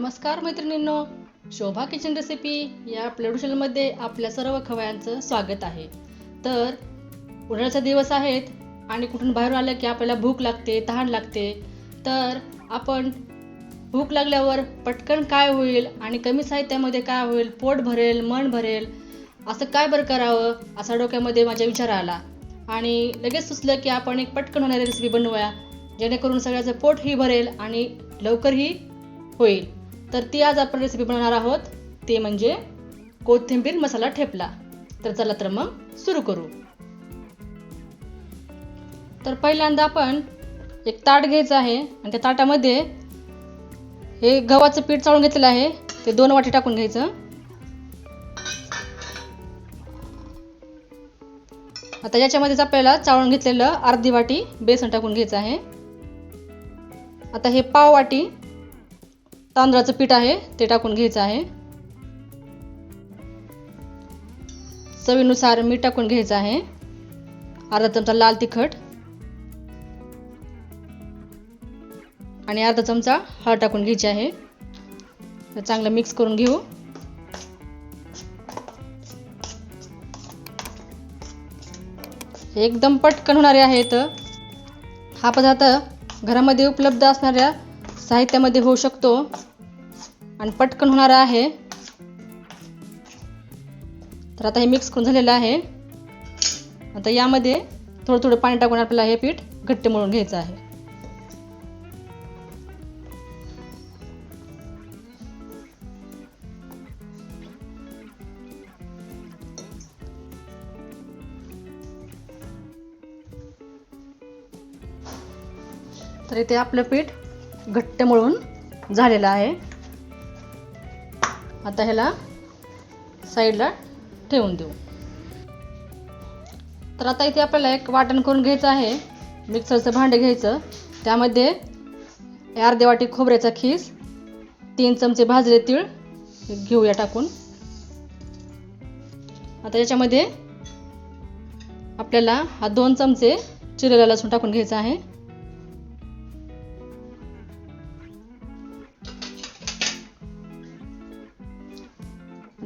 नमस्कार मैत्रिणींनो. शोभा kitchen recipe या प्लेडुशलमध्ये आपल्या सर्व खवयांचं स्वागत आहे. तर उन्हाळ्याचे दिवस आहेत आणि कुठून बाहेर आलं की आपल्याला भूक लागते तहान लागते. तर आपण भूक लागल्यावर पटकन काय होईल आणि कमी साहित्यामध्ये काय होईल पोट भरेल मन भरेल असं काय बरं करावं असा डोक्यामध्ये माझ्या विचार आला. आणि लगेच सुचलं की आपण एक पटकन होणारी रेसिपी बनवूया जेणेकरून सगळ्याचं पोटही भरेल आणि लवकरही होईल. तर ती आज आपण रेसिपी बनवणार आहोत. ते म्हणजे कोथिंबीर मसाला ठेपला. तर चला तर मग सुरू करू. तर पहिल्यांदा आपण एक ताट घ्यायचं आहे आणि त्या ताटामध्ये हे गव्हाचं पीठ चाळून घेतलेलं आहे. ते दोन वाटी टाकून घ्यायचं. आता याच्यामध्येच आपल्याला चाळून घेतलेलं अर्धी वाटी बेसन टाकून घ्यायचं आहे. आता हे पाव वाटी तांदळाचं पीठ आहे ते टाकून घ्यायचं आहे. चवीनुसार मीठ टाकून घ्यायचं आहे. अर्धा चमचा लाल तिखट. आणि अर्धा चमचा हळद टाकून घ्यायची आहे. चांगलं मिक्स करून घेऊ. एकदम पटकन होणारे आहेत हा पदार्थ घरामध्ये उपलब्ध असणाऱ्या साहित्यामध्ये होऊ शकतो. आणि पटकन होणार आहे. तर आता हे मिक्स करून झालेलं आहे. आता यामध्ये थोडं थोडं पाणी टाकून आपल्याला हे पीठ घट्ट मळून घ्यायचं आहे. तर इथे आपलं पीठ घट्ट मळून झालेलं आहे. आता ह्याला साईडला ठेवून देऊ. तर आता इथे आपल्याला एक वाटण करून घ्यायचं आहे. मिक्सरचं भांडं घ्यायचं. त्यामध्ये अर्धे वाटी खोबऱ्याचा खीस तीन चमचे भाजले तीळ घेऊया टाकून. आता याच्यामध्ये आपल्याला हा दोन चमचे चिरलेला लसूण टाकून घ्यायचा आहे.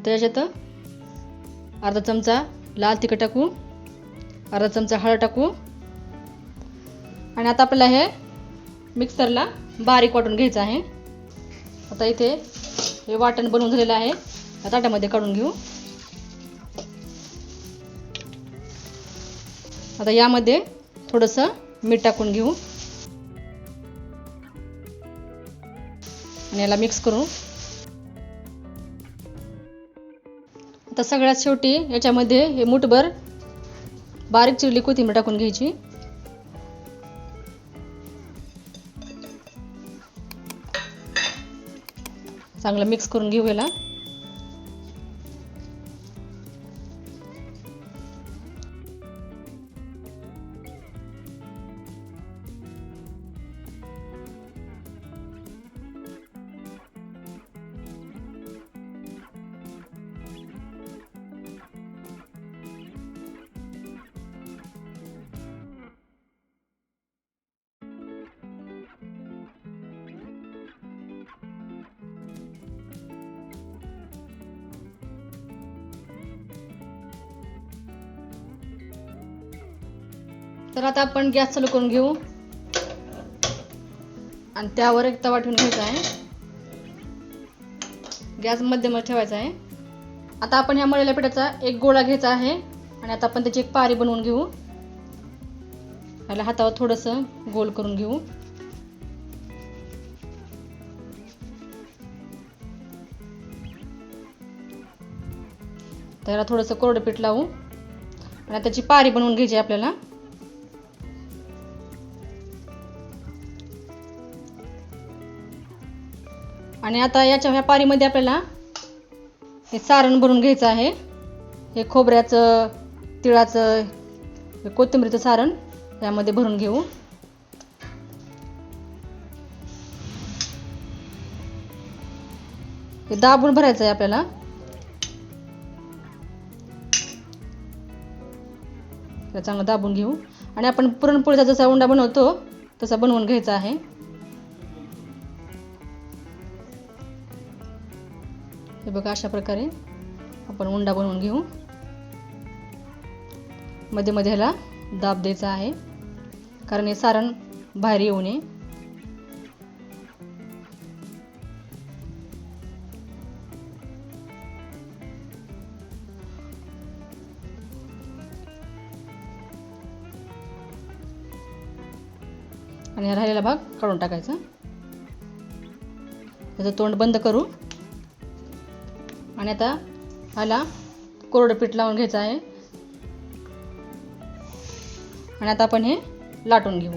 त्याच्यात अर्धा चमचा लाल तिखट टाकू. अर्धा चमचा हळद टाकू. आणि आता आपल्याला हे मिक्सरला बारीक वाटून घ्यायचं आहे. आता इथे हे वाटण बनवून झालेलं आहे. या ताटामध्ये काढून घेऊ. आता यामध्ये थोडंसं मीठ टाकून घेऊ. आणि याला मिक्स करू. सगळ्यात शेवटी याच्यामध्ये हे मुठभर बारीक चिरली कोथिंबीर टाकून घ्यायची. चांगलं मिक्स करून घेऊ याला. तर आता आपण गॅस चालू करून घेऊ. आणि त्यावर एक तवा ठेवून घ्यायचा आहे. गॅस मध्यम ठेवायचा आहे. आता आपण ह्या मळलेल्या पिठाचा एक गोळा घ्यायचा आहे. आणि आता आपण त्याची एक पारी बनवून घेऊ. ह्याला हातावर थोडंसं गोल करून घेऊ. त्याला थोडंसं कोरडं पीठ लावू. आणि त्याची पारी बनवून घ्यायची आहे आपल्याला. आणि आता याच्या ह्या पारीमध्ये आपल्याला हे सारण भरून घ्यायचं आहे. हे खोबऱ्याचं तिळाचं हे कोथिंबीरचं सारण यामध्ये भरून घेऊ. हे दाबून भरायचं आहे आपल्याला. हे चांगलं दाबून घेऊ. आणि आपण पुरणपोळीचा जसा उंडा बनवतो तसा बनवून घ्यायचा आहे. हे बघा अशा प्रकारे आपण उंडा बनवून घेऊ. मध्ये मध्ये ह्याला दाब द्यायचा आहे कारण हे सारण बाहेर येऊ नये. आणि हा राहिलेला भाग काढून टाकायचा. त्याचं तोंड बंद करू. आणि आता ह्याला कोरडं पीठ लावून घ्यायचं आहे. आणि आता आपण हे लाटून घेऊ.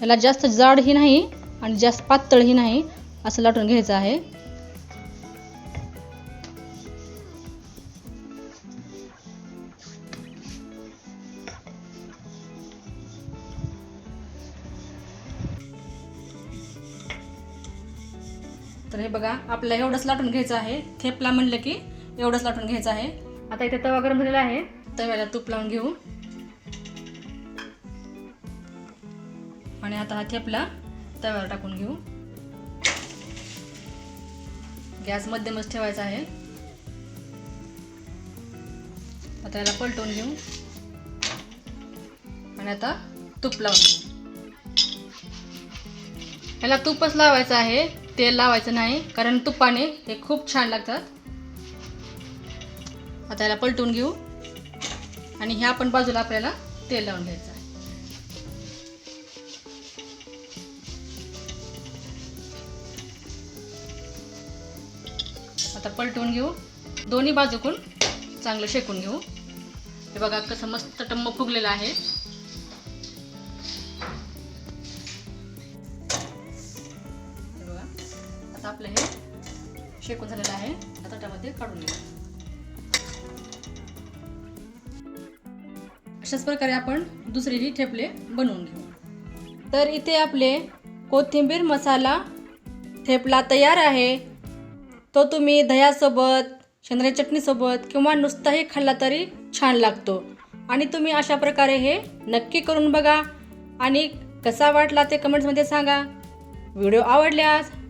याला जास्त जाडही नाही आणि जास्त पातळही नाही असं लाटून घ्यायचं आहे. तर हे बघा आपल्याला एवढंच लाटून घ्यायचं आहे. थेपला म्हणलं की एवढंच लाटून घ्यायचं आहे. आता इथे तवा गरम झालेला आहे. तव्याला तूप लावून घेऊ. आणि आता हा थेपला तव्यावर टाकून घेऊ. गॅस मध्यमच ठेवायचा आहे. आता याला पलटवून घेऊ. आणि आता तूप लावून ह्याला तूपच लावायचं आहे. तेल लावायचं नाही कारण तुपाने हे खूप छान लागतात. आता याला पलटून घेऊ. आणि ह्या पण बाजूला आपल्याला तेल लावून घ्यायचं आहे. आता पलटून घेऊ. दोन्ही बाजूकून चांगलं शेकून घेऊ. हे बघा कसं मस्त टम्म फुगलेलं आहे. आपलं हे शेकून झालेलं आहे. आता त्यामध्ये काढून घेऊ. अशाच प्रकारे आपण दुसरेही ठेपले बनवून घेऊ. तर इथे आपले कोथिंबीर मसाला ठेपला तयार आहे. तो तुम्ही दह्यासोबत शेंद्रे चटणीसोबत किंवा नुसताही खाल्ला तरी छान लागतो. आणि तुम्ही अशा प्रकारे हे नक्की करून बघा. आणि कसा वाटला ते कमेंट्समध्ये सांगा. व्हिडिओ आवडल्यास